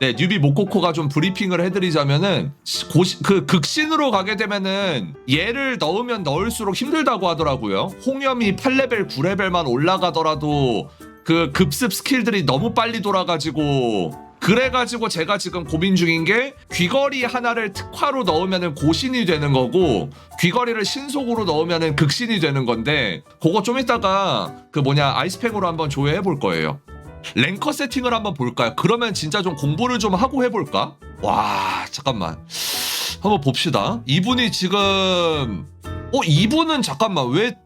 네, 뉴비 모코코가 좀 브리핑을 해드리자면은 고시, 그 극신으로 가게 되면은 얘를 넣으면 넣을수록 힘들다고 하더라고요. 홍염이 8레벨, 9레벨만 올라가더라도 그 급습 스킬들이 너무 빨리 돌아가지고 그래가지고 제가 지금 고민 중인 게 귀걸이 하나를 특화로 넣으면은 고신이 되는 거고 귀걸이를 신속으로 넣으면은 극신이 되는 건데 그거 좀 이따가 그 뭐냐 아이스팩으로 한번 조회해 볼 거예요. 랭커 세팅을 한번 볼까요? 그러면 진짜 좀 공부를 좀 하고 해볼까? 와 잠깐만 한번 봅시다. 이분이 지금 어 이분은 잠깐만 왜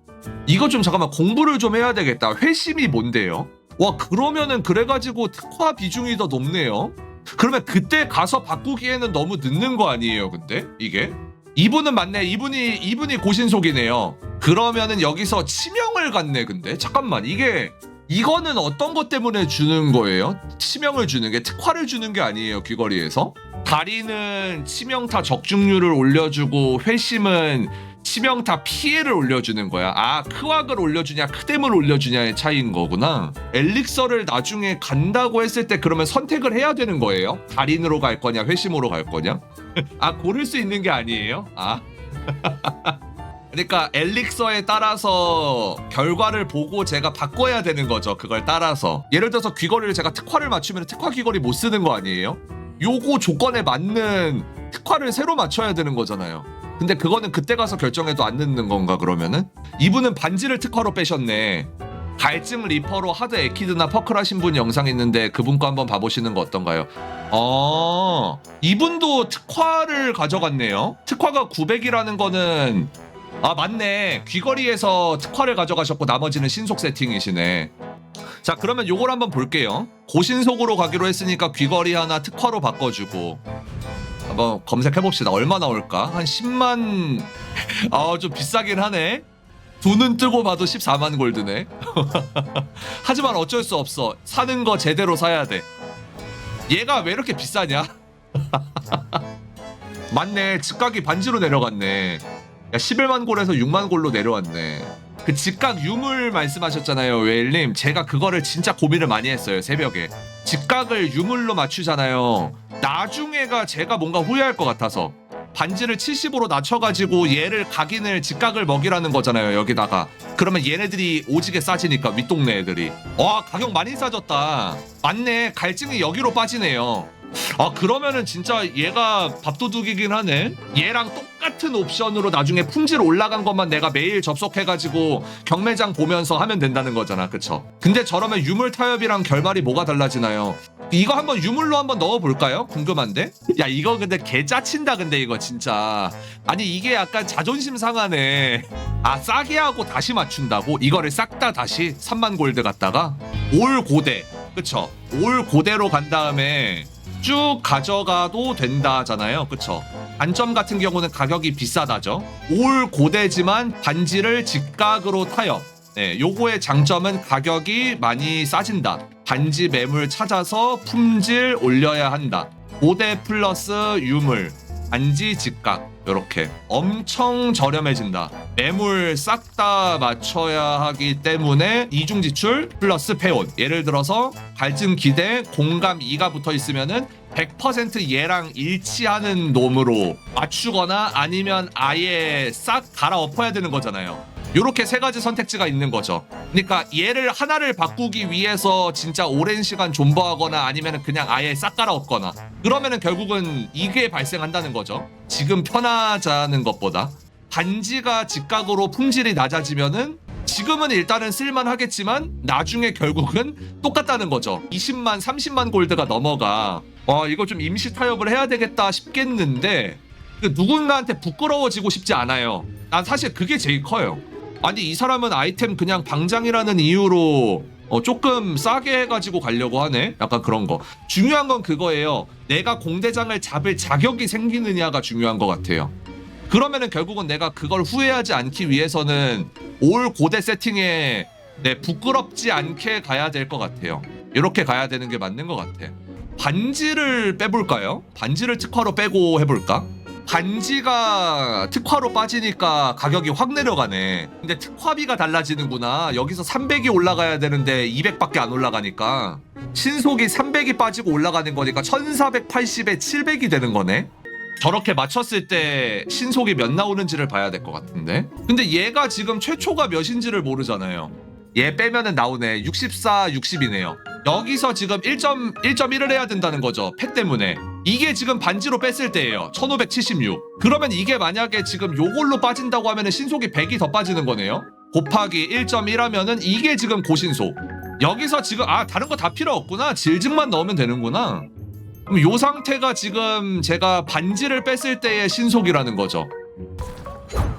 이거 좀 잠깐만 공부를 좀 해야 되겠다. 회심이 뭔데요? 와 그러면은 그래가지고 특화 비중이 더 높네요. 그러면 그때 가서 바꾸기에는 너무 늦는 거 아니에요? 근데 이게 이분은 맞네. 이분이 이분이 고신속이네요. 그러면은 여기서 치명을 갖네. 근데 잠깐만 이게 이거는 어떤 것 때문에 주는 거예요? 치명을 주는 게 특화를 주는 게 아니에요. 귀걸이에서 다리는 치명타 적중률을 올려주고 회심은 치명타 피해를 올려주는 거야. 아, 크왁을 올려주냐, 크뎀을 올려주냐의 차이인 거구나. 엘릭서를 나중에 간다고 했을 때 그러면 선택을 해야 되는 거예요? 달인으로 갈 거냐, 회심으로 갈 거냐? 아, 고를 수 있는 게 아니에요? 아. 그러니까 엘릭서에 따라서 결과를 보고 제가 바꿔야 되는 거죠. 그걸 따라서. 예를 들어서 귀걸이를 제가 특화를 맞추면 특화 귀걸이 못 쓰는 거 아니에요? 요거 조건에 맞는 특화를 새로 맞춰야 되는 거잖아요. 근데 그거는 그때 가서 결정해도 안 늦는 건가 그러면은? 이분은 반지를 특화로 빼셨네. 갈증 리퍼로 하드 에키드나 퍼클 하신 분 영상 있는데 그분 거 한번 봐보시는 거 어떤가요? 어, 이분도 특화를 가져갔네요. 특화가 900이라는 거는 아 맞네. 귀걸이에서 특화를 가져가셨고 나머지는 신속 세팅이시네. 자 그러면 요걸 한번 볼게요. 고신속으로 가기로 했으니까 귀걸이 하나 특화로 바꿔주고 한번 검색해 봅시다. 얼마 나올까? 한 10만 아 좀 비싸긴 하네. 두 눈 뜨고 봐도 14만 골드네. 하지만 어쩔 수 없어. 사는 거 제대로 사야 돼. 얘가 왜 이렇게 비싸냐? 맞네. 집값이 반지로 내려갔네. 야 11만 골에서 6만 골로 내려왔네. 그 집값 유물 말씀하셨잖아요, 웨일님. 제가 그거를 진짜 고민을 많이 했어요, 새벽에. 집값을 유물로 맞추잖아요. 나중에가 제가 뭔가 후회할 것 같아서. 반지를 70으로 낮춰가지고 얘를 각인을 직각을 먹이라는 거잖아요 여기다가 그러면 얘네들이 오지게 싸지니까 윗동네 애들이 와 가격 많이 싸졌다 맞네 갈증이 여기로 빠지네요 아 그러면은 진짜 얘가 밥도둑이긴 하네 얘랑 똑같은 옵션으로 나중에 품질 올라간 것만 내가 매일 접속해가지고 경매장 보면서 하면 된다는 거잖아 그쵸 근데 저러면 유물 타협이랑 결말이 뭐가 달라지나요 이거 한번 유물로 한번 넣어볼까요? 궁금한데? 야 이거 근데 개 짜친다 근데 이거 진짜 아니 이게 약간 자존심 상하네 아 싸게 하고 다시 맞춘다고? 이거를 싹 다 다시 3만 골드 갖다가 올 고대 그쵸 올 고대로 간 다음에 쭉 가져가도 된다잖아요. 그쵸? 단점 같은 경우는 가격이 비싸다죠. 올 고대지만 반지를 직각으로 타협 네, 요거의 장점은 가격이 많이 싸진다. 반지 매물 찾아서 품질 올려야 한다. 고대 플러스 유물, 반지 직각 요렇게 엄청 저렴해진다. 매물 싹 다 맞춰야 하기 때문에 이중 지출 플러스 페온. 예를 들어서 갈증 기대 공감 2가 붙어 있으면은 100% 얘랑 일치하는 놈으로 맞추거나 아니면 아예 싹 갈아엎어야 되는 거잖아요. 요렇게 세 가지 선택지가 있는 거죠. 그러니까 얘를 하나를 바꾸기 위해서 진짜 오랜 시간 존버하거나 아니면 그냥 아예 싹 갈아엎거나 그러면은 결국은 이게 발생한다는 거죠. 지금 편하자는 것보다 반지가 직각으로 품질이 낮아지면은 지금은 일단은 쓸만하겠지만 나중에 결국은 똑같다는 거죠. 20만, 30만 골드가 넘어가. 와 이거 좀 임시 타협을 해야 되겠다 싶겠는데 그 누군가한테 부끄러워지고 싶지 않아요. 난 사실 그게 제일 커요. 아니 이 사람은 아이템 그냥 방장이라는 이유로 어, 조금 싸게 해가지고 가려고 하네. 약간 그런 거. 중요한 건 그거예요. 내가 공대장을 잡을 자격이 생기느냐가 중요한 것 같아요. 그러면은 결국은 내가 그걸 후회하지 않기 위해서는 올 고대 세팅에 네, 부끄럽지 않게 가야 될 것 같아요. 이렇게 가야 되는 게 맞는 것 같아. 반지를 빼볼까요? 반지를 특화로 빼고 해볼까? 반지가 특화로 빠지니까 가격이 확 내려가네. 근데 특화비가 달라지는구나. 여기서 300이 올라가야 되는데 200밖에 안 올라가니까. 신속이 300이 빠지고 올라가는 거니까 1480에 700이 되는 거네. 저렇게 맞췄을 때 신속이 몇 나오는지를 봐야 될 것 같은데. 근데 얘가 지금 최초가 몇인지를 모르잖아요. 얘 빼면은 나오네. 64, 60이네요. 여기서 지금 1.1.1을 해야 된다는 거죠. 팩 때문에. 이게 지금 반지로 뺐을 때예요. 1576. 그러면 이게 만약에 지금 요걸로 빠진다고 하면은 신속이 100이 더 빠지는 거네요. 곱하기 1.1 하면은 이게 지금 고신속. 여기서 지금 아 다른 거 다 필요 없구나. 질증만 넣으면 되는구나. 그럼 요 상태가 지금 제가 반지를 뺐을 때의 신속이라는 거죠.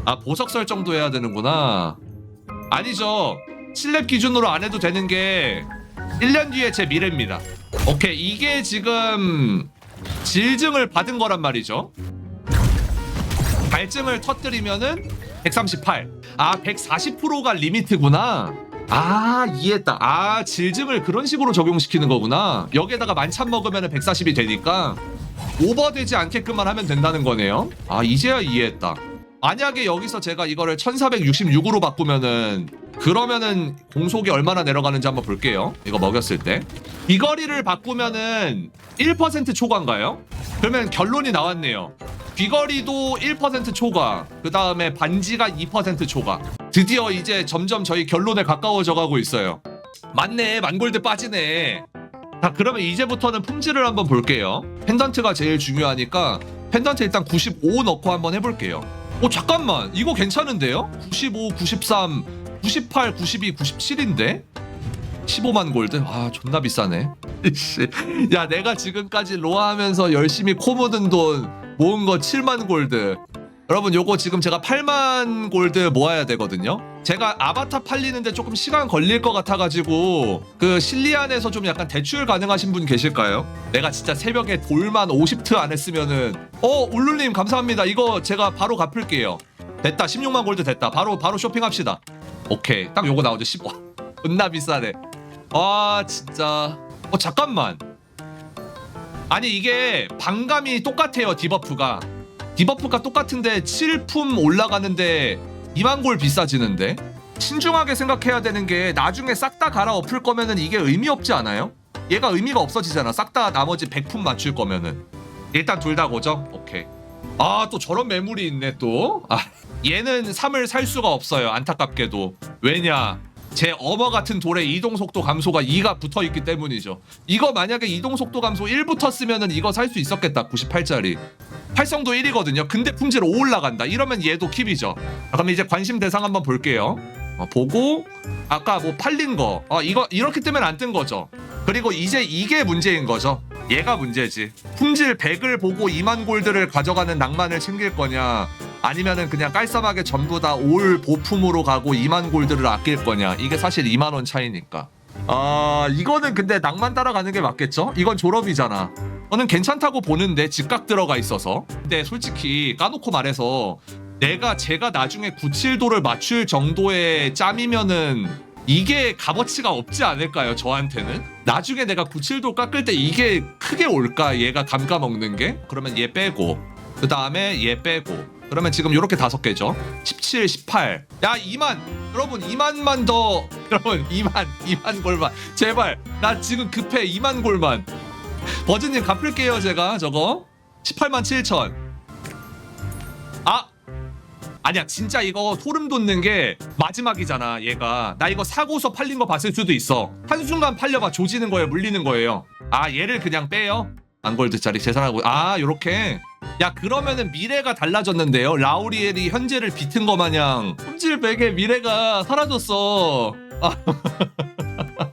아 보석 설정도 해야 되는구나. 아니죠. 7렙 기준으로 안 해도 되는 게 1년 뒤에 제 미래입니다. 오케이 이게 지금 질증을 받은 거란 말이죠. 갈증을 터뜨리면은 138. 아 140%가 리미트구나. 아 이해했다. 아 질증을 그런 식으로 적용시키는 거구나. 여기에다가 만찬 먹으면 140이 되니까 오버되지 않게끔만 하면 된다는 거네요. 아 이제야 이해했다. 만약에 여기서 제가 이거를 1466으로 바꾸면은 그러면은 공속이 얼마나 내려가는지 한번 볼게요. 이거 먹였을 때. 비거리를 바꾸면은 1% 초과인가요? 그러면 결론이 나왔네요. 귀걸이도 1% 초과, 그 다음에 반지가 2% 초과. 드디어 이제 점점 저희 결론에 가까워져 가고 있어요. 맞네, 만골드 빠지네. 자, 그러면 이제부터는 품질을 한번 볼게요. 펜던트가 제일 중요하니까 펜던트 일단 95 넣고 한번 해볼게요. 오, 잠깐만. 이거 괜찮은데요? 95, 93, 98, 92, 97인데? 15만 골드? 아 존나 비싸네 씨. 야 내가 지금까지 로아 하면서 열심히 코 묻은 돈 모은 거 7만 골드 여러분 요거 지금 제가 8만 골드 모아야 되거든요. 제가 아바타 팔리는데 조금 시간 걸릴 것 같아가지고 그 실리안에서 좀 약간 대출 가능하신 분 계실까요? 내가 진짜 새벽에 돌만 50트 안 했으면은. 어 울룰님 감사합니다. 이거 제가 바로 갚을게요. 됐다. 16만 골드 됐다. 바로 바로 쇼핑합시다. 오케이. 딱 요거 나오죠. 10와. 존나 비싸네. 아 진짜. 어 잠깐만. 아니 이게 반감이 똑같아요 디버프가 디버프가 똑같은데 7품 올라가는데 2만 골 비싸지는데? 신중하게 생각해야 되는 게 나중에 싹 다 갈아엎을 거면은 이게 의미 없지 않아요? 얘가 의미가 없어지잖아. 싹 다 나머지 100품 맞출 거면은. 일단 둘 다 고정? 오케이. 아 또 저런 매물이 있네 또. 아, 얘는 3을 살 수가 없어요. 안타깝게도. 왜냐 제 어머 같은 돌에 이동 속도 감소가 2가 붙어 있기 때문이죠. 이거 만약에 이동 속도 감소 1 붙었으면은 이거 살 수 있었겠다. 98짜리. 활성도 1이거든요. 근데 품질 5 올라간다. 이러면 얘도 킵이죠. 자, 그럼 이제 관심 대상 한번 볼게요. 어, 보고 아까 뭐 팔린 거. 어, 이거 이렇게 뜨면 안 뜬 거죠. 그리고 이제 이게 문제인 거죠. 얘가 문제지. 품질 100을 보고 2만 골드를 가져가는 낭만을 챙길 거냐? 아니면은 그냥 깔쌈하게 전부 다 올 보품으로 가고 2만 골드를 아낄 거냐? 이게 사실 2만 원 차이니까. 아, 이거는 근데 낭만 따라가는 게 맞겠죠? 이건 졸업이잖아. 저는 괜찮다고 보는데 직각 들어가 있어서. 근데 솔직히 까놓고 말해서 내가 제가 나중에 97도를 맞출 정도의 짬이면은 이게 값어치가 없지 않을까요? 저한테는 나중에 내가 97도 깎을 때 이게 크게 올까? 얘가 감가 먹는 게 그러면 얘 빼고 그 다음에 얘 빼고 그러면 지금 이렇게 다섯 개죠? 17, 18. 야 2만. 여러분 2만만 더. 여러분 2만 2만 골만 제발 나 지금 급해. 2만 골만 버즈님 갚을게요 제가. 저거. 18만 7천. 아! 아니야 진짜 이거 소름 돋는 게 마지막이잖아 얘가. 나 이거 사고서 팔린 거 봤을 수도 있어. 한순간 팔려봐 조지는 거예요 물리는 거예요. 아 얘를 그냥 빼요? 안골드짜리 재산하고. 아 요렇게 야 그러면은 미래가 달라졌는데요? 라우리엘이 현재를 비튼 거 마냥. 품질 100의 미래가 사라졌어. 아.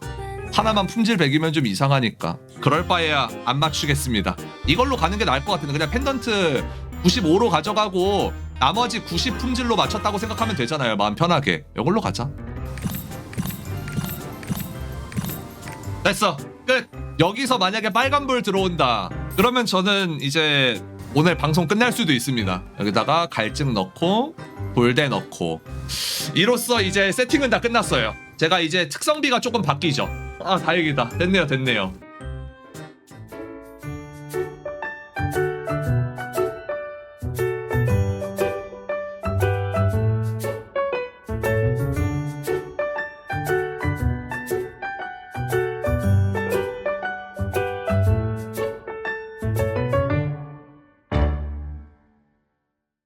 하나만 품질 100이면 좀 이상하니까. 그럴 바에야 안 맞추겠습니다. 이걸로 가는 게 나을 것 같은데 그냥 펜던트 95로 가져가고 나머지 90 품질로 맞췄다고 생각하면 되잖아요 마음 편하게. 이걸로 가자. 됐어. 끝. 여기서 만약에 빨간불 들어온다. 그러면 저는 이제 오늘 방송 끝날 수도 있습니다. 여기다가 갈증 넣고 골대 넣고. 이로써 이제 세팅은 다 끝났어요. 제가 이제 특성비가 조금 바뀌죠. 아 다행이다. 됐네요 됐네요